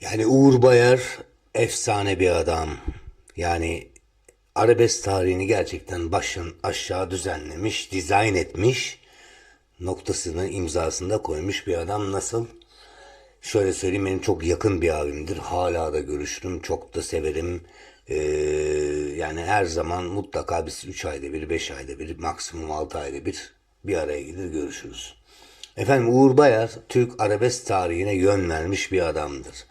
Yani Uğur Bayar efsane bir adam. Yani arabesk tarihini gerçekten baştan aşağı düzenlemiş, dizayn etmiş. Noktasını imzasında koymuş bir adam nasıl? Şöyle söyleyeyim benim çok yakın bir abimdir. Hala da görüşürüm. Çok da severim. Ee, yani her zaman mutlaka biz 3 ayda bir, 5 ayda bir, maksimum 6 ayda bir bir araya gelir görüşürüz. Efendim Uğur Bayar Türk arabesk tarihine yön vermiş bir adamdır.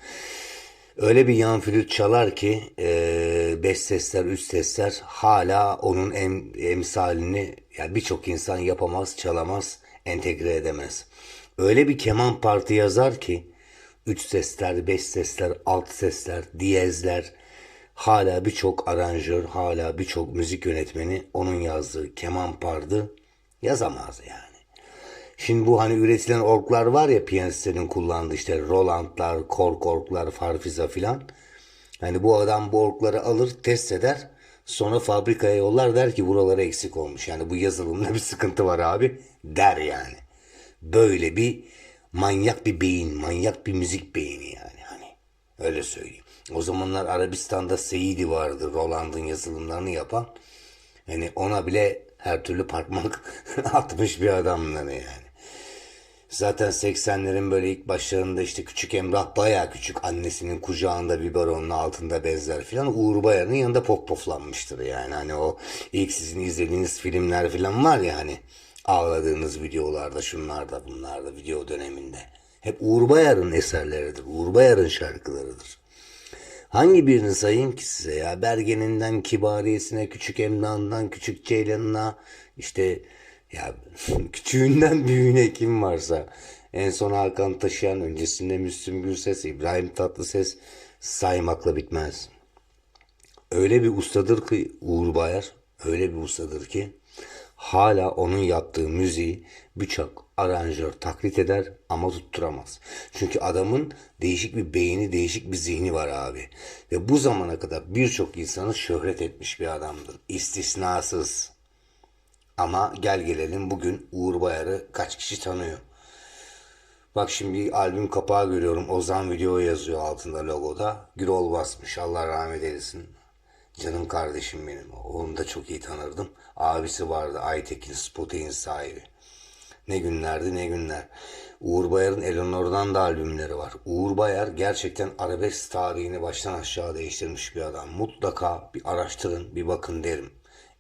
Öyle bir yan flüt çalar ki e, beş sesler, üç sesler hala onun em, emsalini yani birçok insan yapamaz, çalamaz, entegre edemez. Öyle bir keman parti yazar ki üç sesler, beş sesler, alt sesler, diyezler hala birçok aranjör, hala birçok müzik yönetmeni onun yazdığı keman pardı yazamaz yani. Şimdi bu hani üretilen orklar var ya piyanistlerin kullandığı işte Roland'lar, kork orklar, farfiza filan. Hani bu adam bu orkları alır, test eder. Sonra fabrikaya yollar der ki buralara eksik olmuş. Yani bu yazılımda bir sıkıntı var abi der yani. Böyle bir manyak bir beyin, manyak bir müzik beyni yani hani. Öyle söyleyeyim. O zamanlar Arabistan'da Seyidi vardı. Roland'ın yazılımlarını yapan. Yani ona bile her türlü parmak atmış bir adamlar yani. Zaten 80'lerin böyle ilk başlarında işte küçük Emrah baya küçük annesinin kucağında biberonun altında bezler filan Uğur Bayar'ın yanında pop poflanmıştır yani. Hani o ilk sizin izlediğiniz filmler filan var ya hani ağladığınız videolarda şunlarda bunlarda video döneminde. Hep Uğur Bayar'ın eserleridir. Uğur Bayar'ın şarkılarıdır. Hangi birini sayayım ki size ya? Bergen'inden Kibariyesine, Küçük Emrah'ından Küçük Ceylan'ına işte ya küçüğünden büyüğüne kim varsa en son Hakan Taşıyan, öncesinde Müslüm Gürses, İbrahim Tatlıses saymakla bitmez. Öyle bir ustadır ki Uğur Bayar, öyle bir ustadır ki hala onun yaptığı müziği birçok aranjör taklit eder ama tutturamaz. Çünkü adamın değişik bir beyni, değişik bir zihni var abi. Ve bu zamana kadar birçok insanı şöhret etmiş bir adamdır. İstisnasız. Ama gel gelelim bugün Uğur Bayar'ı kaç kişi tanıyor? Bak şimdi albüm kapağı görüyorum. Ozan video yazıyor altında logoda. Gürol basmış. Allah rahmet eylesin. Canım kardeşim benim. Onu da çok iyi tanırdım. Abisi vardı. Aytekin Spotein sahibi. Ne günlerdi ne günler. Uğur Bayar'ın Eleanor'dan da albümleri var. Uğur Bayar gerçekten arabesk tarihini baştan aşağı değiştirmiş bir adam. Mutlaka bir araştırın, bir bakın derim.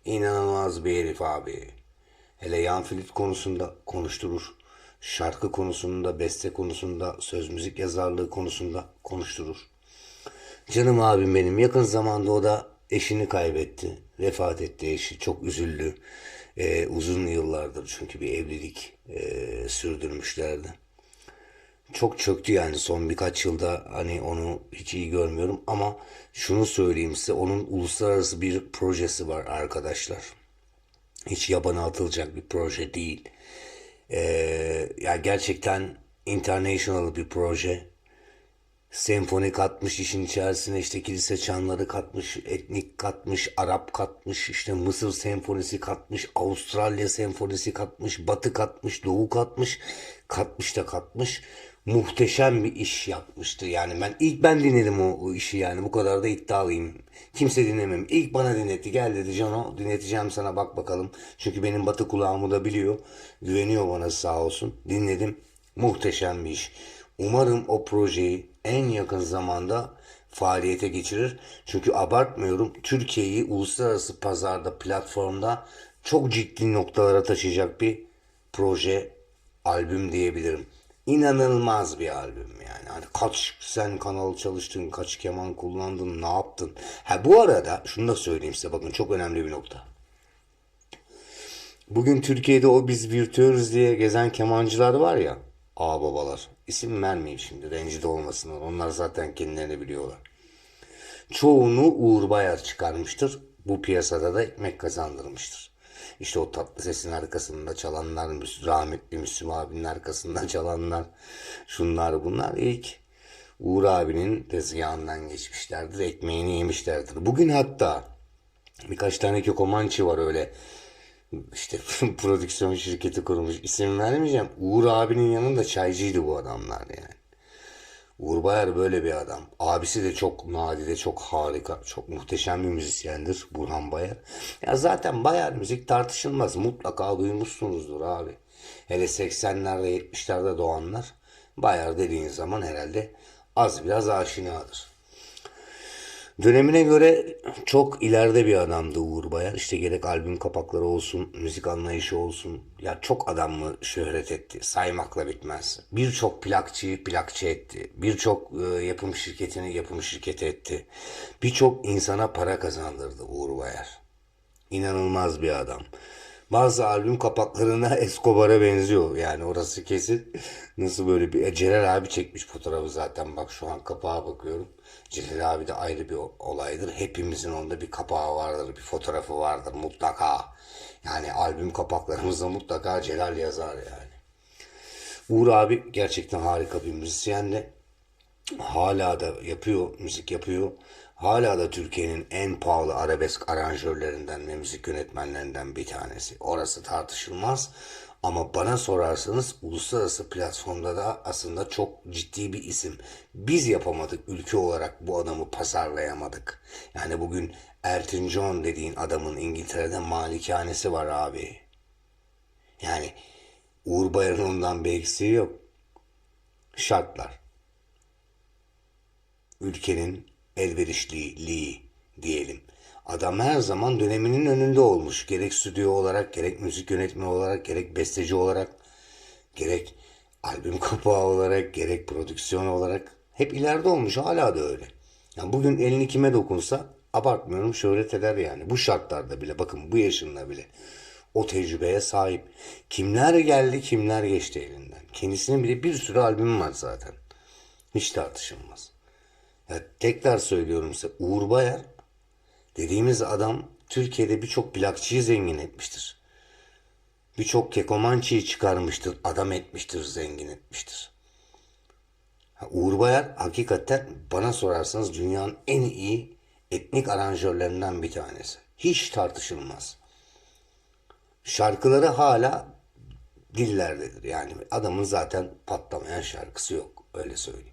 İnanılmaz bir herif abi. Hele yan flüt konusunda konuşturur. Şarkı konusunda, beste konusunda, söz müzik yazarlığı konusunda konuşturur. Canım abim benim yakın zamanda o da eşini kaybetti. Vefat etti eşi. Çok üzüldü. Ee, uzun yıllardır çünkü bir evlilik e, sürdürmüşlerdi. Çok çöktü yani son birkaç yılda hani onu hiç iyi görmüyorum ama şunu söyleyeyim size onun uluslararası bir projesi var arkadaşlar. Hiç yabana atılacak bir proje değil. Ee, ya gerçekten international bir proje. Senfoni katmış işin içerisine işte kilise çanları katmış, etnik katmış, Arap katmış, işte Mısır senfonisi katmış, Avustralya senfonisi katmış, Batı katmış, Doğu katmış, katmış da katmış. Muhteşem bir iş yapmıştı. Yani ben ilk ben dinledim o, o işi yani bu kadar da iddialıyım. Kimse dinlemem. İlk bana dinletti. Gel dedi Cano dinleteceğim sana bak bakalım. Çünkü benim batı kulağımı da biliyor. Güveniyor bana sağ olsun. Dinledim. Muhteşem bir iş. Umarım o projeyi en yakın zamanda faaliyete geçirir. Çünkü abartmıyorum Türkiye'yi uluslararası pazarda platformda çok ciddi noktalara taşıyacak bir proje albüm diyebilirim. İnanılmaz bir albüm yani. Hani kaç sen kanal çalıştın, kaç keman kullandın, ne yaptın? Ha bu arada şunu da söyleyeyim size bakın çok önemli bir nokta. Bugün Türkiye'de o biz virtüörüz diye gezen kemancılar var ya, ağababalar. İsim vermeyeyim şimdi, rencide olmasınlar. Onlar zaten kendilerini biliyorlar. Çoğunu Uğur Bayar çıkarmıştır. Bu piyasada da ekmek kazandırmıştır. İşte o tatlı sesin arkasında çalanlar, rahmetli Müslüm abinin arkasında çalanlar, şunlar bunlar ilk Uğur abinin tezgahından geçmişlerdir, ekmeğini yemişlerdir. Bugün hatta birkaç tane Kekomançı var öyle işte prodüksiyon şirketi kurmuş. İsim vermeyeceğim. Uğur abinin yanında çaycıydı bu adamlar yani. Uğur böyle bir adam. Abisi de çok nadide, çok harika, çok muhteşem bir müzisyendir Burhan Bayar. Ya zaten Bayar müzik tartışılmaz. Mutlaka duymuşsunuzdur abi. Hele 80'lerde 70'lerde doğanlar Bayar dediğin zaman herhalde az biraz aşinadır. Dönemine göre çok ileride bir adamdı Uğur Bayar. İşte gerek albüm kapakları olsun, müzik anlayışı olsun. Ya çok adam mı şöhret etti? Saymakla bitmez. Birçok plakçıyı plakçı etti. Birçok e, yapım şirketini yapım şirketi etti. Birçok insana para kazandırdı Uğur Bayar. İnanılmaz bir adam. Bazı albüm kapaklarına Escobar'a benziyor. Yani orası kesin. Nasıl böyle bir... E, Celal abi çekmiş fotoğrafı zaten. Bak şu an kapağa bakıyorum. Celal abi de ayrı bir olaydır. Hepimizin onda bir kapağı vardır. Bir fotoğrafı vardır mutlaka. Yani albüm kapaklarımızda mutlaka Celal yazar yani. Uğur abi gerçekten harika bir müzisyendi. Hala da yapıyor, müzik yapıyor. Hala da Türkiye'nin en pahalı arabesk aranjörlerinden ve müzik yönetmenlerinden bir tanesi. Orası tartışılmaz. Ama bana sorarsanız uluslararası platformda da aslında çok ciddi bir isim. Biz yapamadık ülke olarak bu adamı pazarlayamadık. Yani bugün Elton John dediğin adamın İngiltere'de malikanesi var abi. Yani Uğur Bayar'ın ondan bir eksiği yok. Şartlar. Ülkenin elverişliliği diyelim. Adam her zaman döneminin önünde olmuş. Gerek stüdyo olarak, gerek müzik yönetmeni olarak, gerek besteci olarak, gerek albüm kapağı olarak, gerek prodüksiyon olarak hep ileride olmuş. Hala da öyle. Yani bugün elini kime dokunsa abartmıyorum şöhret eder yani. Bu şartlarda bile bakın bu yaşında bile o tecrübeye sahip. Kimler geldi kimler geçti elinden. Kendisinin bile bir sürü albümü var zaten. Hiç tartışılmaz. Ya tekrar söylüyorum size Uğur Bayar dediğimiz adam Türkiye'de birçok plakçıyı zengin etmiştir. Birçok kekomançıyı çıkarmıştır, adam etmiştir, zengin etmiştir. Ha, Uğur Bayar hakikaten bana sorarsanız dünyanın en iyi etnik aranjörlerinden bir tanesi. Hiç tartışılmaz. Şarkıları hala dillerdedir. Yani adamın zaten patlamayan şarkısı yok. Öyle söyleyeyim.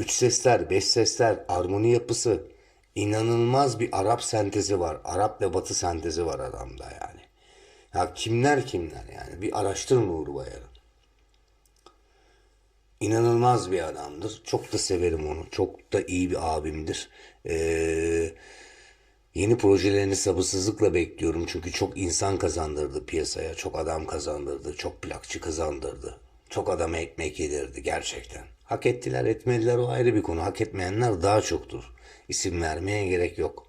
Üç sesler, beş sesler, armoni yapısı inanılmaz bir Arap sentezi var. Arap ve Batı sentezi var adamda yani. Ya kimler kimler yani bir araştırma Uğur Bayar'ı. İnanılmaz bir adamdır. Çok da severim onu. Çok da iyi bir abimdir. Ee, yeni projelerini sabırsızlıkla bekliyorum. Çünkü çok insan kazandırdı piyasaya. Çok adam kazandırdı. Çok plakçı kazandırdı. Çok adama ekmek yedirdi gerçekten. Hak ettiler etmediler o ayrı bir konu. Hak etmeyenler daha çoktur. İsim vermeye gerek yok.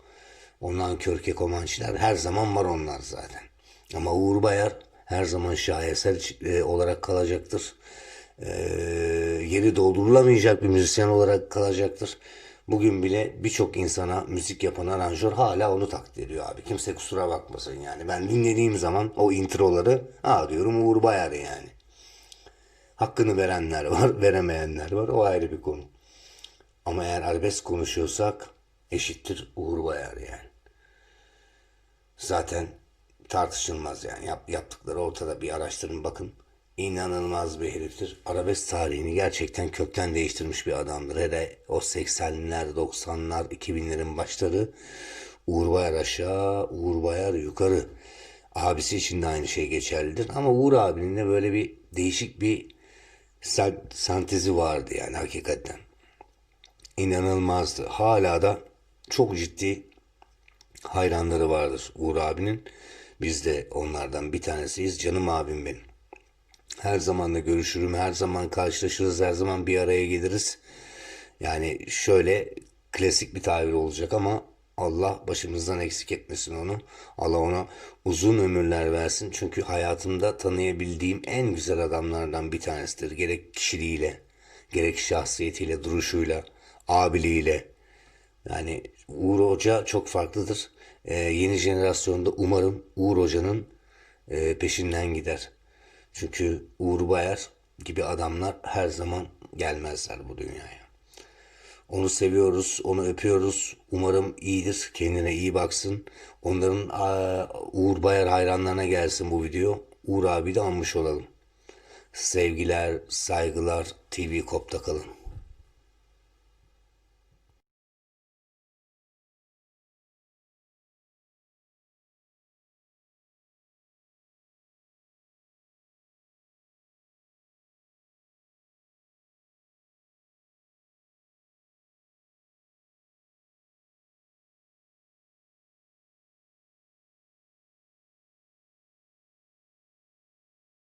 Ondan körke komançılar her zaman var onlar zaten. Ama Uğur Bayar her zaman şaheser e, olarak kalacaktır. E, yeri doldurulamayacak bir müzisyen olarak kalacaktır. Bugün bile birçok insana müzik yapan aranjör hala onu takdir ediyor abi. Kimse kusura bakmasın yani. Ben dinlediğim zaman o introları ha diyorum Uğur Bayar yani. Hakkını verenler var, veremeyenler var. O ayrı bir konu. Ama eğer arabesk konuşuyorsak eşittir Uğur Bayar yani. Zaten tartışılmaz yani. Yap, yaptıkları ortada bir araştırın bakın. İnanılmaz bir heriftir. Arabesk tarihini gerçekten kökten değiştirmiş bir adamdır. Hele o 80'ler, 90'lar, 2000'lerin başları Uğur Bayar aşağı, Uğur Bayar yukarı. Abisi için de aynı şey geçerlidir. Ama Uğur abinin de böyle bir değişik bir sentezi vardı yani hakikaten. İnanılmazdı. Hala da çok ciddi hayranları vardır Uğur abinin. Biz de onlardan bir tanesiyiz. Canım abim benim. Her zaman da görüşürüm, her zaman karşılaşırız, her zaman bir araya geliriz. Yani şöyle klasik bir tabir olacak ama Allah başımızdan eksik etmesin onu. Allah ona uzun ömürler versin. Çünkü hayatımda tanıyabildiğim en güzel adamlardan bir tanesidir. Gerek kişiliğiyle, gerek şahsiyetiyle, duruşuyla, abiliğiyle. Yani Uğur Hoca çok farklıdır. Ee, yeni jenerasyonda umarım Uğur Hoca'nın e, peşinden gider. Çünkü Uğur Bayar gibi adamlar her zaman gelmezler bu dünyaya. Onu seviyoruz, onu öpüyoruz. Umarım iyidir, kendine iyi baksın. Onların Uğur Bayar hayranlarına gelsin bu video. Uğur abi de anmış olalım. Sevgiler, saygılar, TV Kop'ta kalın.